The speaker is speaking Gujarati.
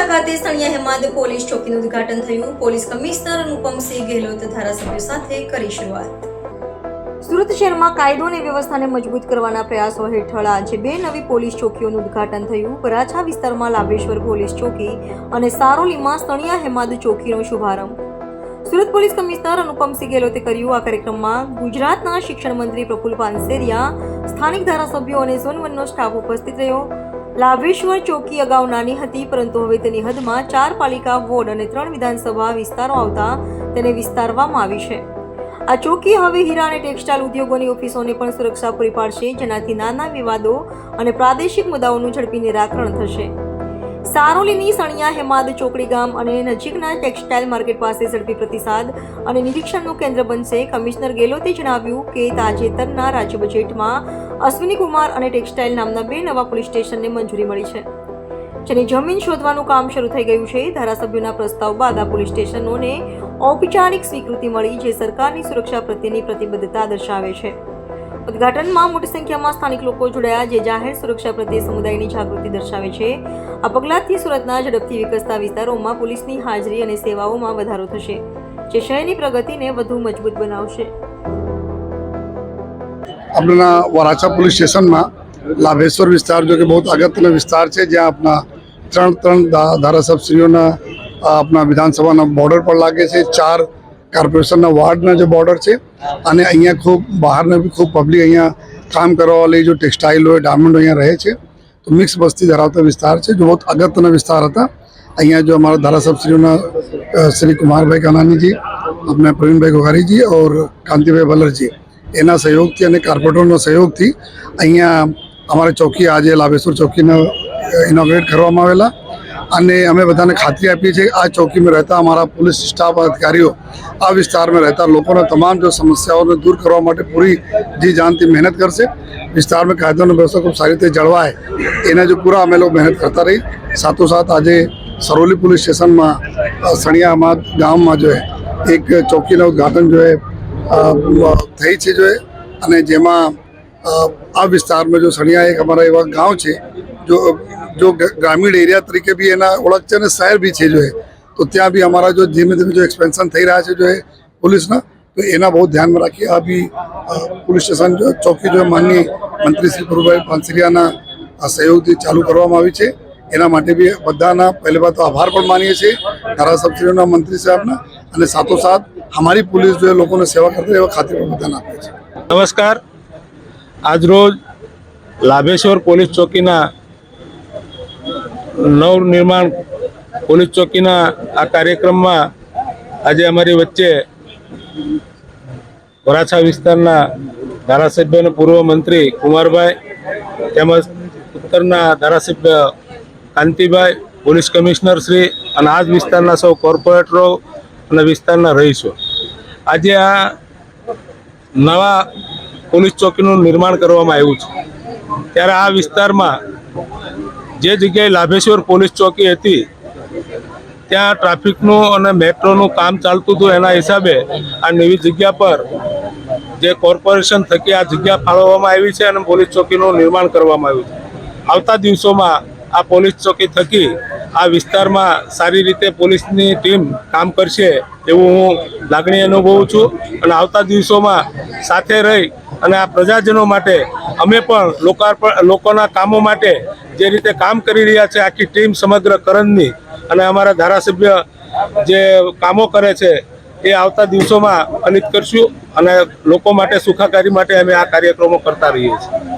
વરાછા ખાતે સણિયા હેમાદ પોલીસ ચોકીનું ઉદઘાટન થયું. પોલીસ કમિશનર અનુપમસિંહ ગેહલોત ધારાસભ્યો સાથે કરી શરૂઆત. સુરત શહેરમાં કાયદો અને વ્યવસ્થાને મજબૂત કરવાના પ્રયાસો હેઠળ આજે બે નવી પોલીસ ચોકીઓનું ઉદઘાટન થયું. વરાછા વિસ્તારમાં લાભેશ્વર પોલીસ ચોકી અને સારોલીમાં સણિયા હેમાદ ચોકીનો શુભારંભ. સુરત પોલીસ કમિશનર અનુપમસિંહ ગેહલોતે કર્યું, આ કાર્યક્રમમાં ગુજરાતના શિક્ષણ મંત્રી પ્રફુલ પાનસેરિયા સ્થાનિક ધારાસભ્યો અને ઝોન વનનો સ્ટાફ ઉપસ્થિત રહ્યો. લાભેશ્વર ચોકી અગાઉ નાની હતી, પરંતુ હવે તેની હદમાં ચાર પાલિકા, વોર્ડ અને ત્રણ વિધાનસભા વિસ્તારો આવતા તેને વિસ્તારવામાં આવી છે. આ ચોકી હવે હીરા અને ટેક્સટાઇલ ઉદ્યોગોની ઓફિસોને પણ સુરક્ષા પૂરી પાડશે, જેનાથી નાના વિવાદો અને પ્રાદેશિક મુદ્દાઓનું ઝડપી નિરાકરણ થશે. સારોલીની સણિયા હેમાદ ચોકડી ગામ અને નજીકના ટેક્સટાઇલ માર્કેટ પાસે ઝડપી પ્રતિસાદ અને નિરીક્ષણનું કેન્દ્ર બનશે. કમિશનર ગેહલોતે જણાવ્યું કે તાજેતરના રાજ્ય બજેટમાં અશ્વિની કુમાર અને ટેક્સટાઇલ નામના બે નવા પોલીસ સ્ટેશનને મંજૂરી મળી છે. જેની જમીન શોધવાનું કામ શરૂ થઈ ગયું છે. ધારાસભ્યોના પ્રસ્તાવ બાદ આ પોલીસ સ્ટેશનોને ઔપચારિક સ્વીકૃતિ મળી, જે સરકારની સુરક્ષા પ્રત્યેની પ્રતિબદ્ધતા દર્શાવે છે. ઉદ્ઘાટનમાં મોટી સંખ્યામાં સ્થાનિક લોકો જોડાયા, જે જાહેર સુરક્ષા પ્રત્યે સમુદાયની જાગૃતિ દર્શાવે છે. આ પગલાંથી સુરતના ઝડપથી વિકસતા વિસ્તારોમાં પોલીસની હાજરી અને સેવાઓમાં વધારો થશે, જે શહેરની પ્રગતિને વધુ મજબૂત બનાવશે. આપણા વરાછા પોલીસ સ્ટેશનમાં લાભેશ્વર વિસ્તાર, જો કે બહુ અગત્યનો વિસ્તાર છે, જ્યાં આપણા ત્રણ ત્રણ ધારાસભ્યશ્રીઓના આપણા વિધાનસભાના બોર્ડર પર લાગે છે, ચાર કોર્પોરેશનના વાર્ડના જે બોર્ડર છે, અને અહીંયા ખૂબ બહારના બી ખૂબ પબ્લિક અહીંયા કામ કરવાવાળી જો ટેક્સટાઇલ હોય, ડાયમંડ અહીંયા રહે છે, તો મિક્સ વસ્તી ધરાવતા વિસ્તાર છે. જે બહુ અગત્યના વિસ્તાર હતા, અહીંયા જો અમારા धारासभ्यों श्री कुमार भाई कानानी जी अपने प्रवीण भाई घोघारी जी એના સહયોગથી અને કાર્પોરેટરના સહયોગથી અહીંયા અમારે ચોકી આજે લાભેશ્વર ચોકીને ઇનોગ્રેટ કરવામાં આવેલા. અને અમે બધાને ખાતરી આપી છે આ ચોકીમાં રહેતા અમારા પોલીસ સ્ટાફ, અધિકારીઓ આ વિસ્તારમાં રહેતા લોકોના તમામ જો સમસ્યાઓને દૂર કરવા માટે પૂરી જી જાનથી મહેનત કરશે. વિસ્તારમાં કાયદોની વ્યવસ્થા ખૂબ સારી રીતે જળવાય. એના જો પૂરા અમે લોકો મહેનત કરતા રહી સાથોસાથ આજે સરોલી પોલીસ સ્ટેશનમાં સણિયામાં, ગામમાં જો એક ચોકીનું ઉદ્ઘાટન જો થઈ છે જો અને જેમાં આ વિસ્તારમાં જો સણિયા એક અમારા એવા ગાંવ છે, જો ગ- ગ્રામીણ એરિયા તરીકે બી એના ઓળખ છે અને શહેર બી છે જો એ, તો ત્યાં બી અમારા જો ધીમે ધીમે જો એક્સપેન્શન થઈ રહ્યા છે જો એ પોલીસના, તો એના બહુ ધ્યાનમાં રાખી આ બી પોલીસ સ્ટેશન જો, ચોકી જો માનની મંત્રી શ્રી ગુરુભાઈ પાનસરિયાના સહયોગથી ચાલુ કરવામાં આવી છે. એના માટે બી બધાના પહેલી વાત તો આભાર પણ માનીએ છીએ. ધારાસભ્યોના, મંત્રી સાહેબના અને સાથોસાથ અમારી પોલીસ જો લોકોને સેવા કરતી એવા ખાતરી પણ બધાને આપે છે નમસ્કાર. આજરોજ લાભેશ્વર પોલીસ ચોકીના નવનિર્માણ પોલીસ ચોકીના આ કાર્યક્રમમાં આજે અમારી વચ્ચે વરાછા વિસ્તારના ધારાસભ્ય અને પૂર્વ મંત્રી કુમારભાઈ તેમજ ઉત્તરના ધારાસભ્ય કાંતિભાઈ, પોલીસ કમિશનર શ્રી અને આ વિસ્તારના સૌ કોર્પોરેટરો અને વિસ્તારના રહીશો. આજે આ નવા પોલીસ ચોકીનું નિર્માણ કરવામાં આવ્યું છે. ત્યારે આ વિસ્તારમાં જે જગ્યાએ લાભેશ્વર પોલીસ ચોકી હતી, ત્યાં ટ્રાફિકનું અને મેટ્રોનું કામ ચાલતું હતું એના હિસાબે આ નવી જગ્યા પર જે કોર્પોરેશન થકી આ જગ્યા ફાળવવામાં આવી છે અને પોલીસ ચોકીનું નિર્માણ કરવામાં આવ્યું છે. આવતા દિવસોમાં આ પોલીસ ચોકી થકી આ વિસ્તારમાં સારી રીતે પોલીસની ટીમ કામ કરશે એવું હું લાગણી અનુભવું છું. અને આવતા દિવસોમાં સાથે રહી અને આ પ્રજાજનો માટે અમે પણ લોકાર્પણ, લોકોના કામો માટે જે રીતે કામ કરી રહ્યા છે, આખી ટીમ સમગ્ર કરણની અને અમારા ધારાસભ્ય જે કામો કરે છે, એ આવતા દિવસોમાં ફલિત કરશું અને લોકો માટે સુખાકારી માટે અમે આ કાર્યક્રમો કરતા રહીએ છીએ.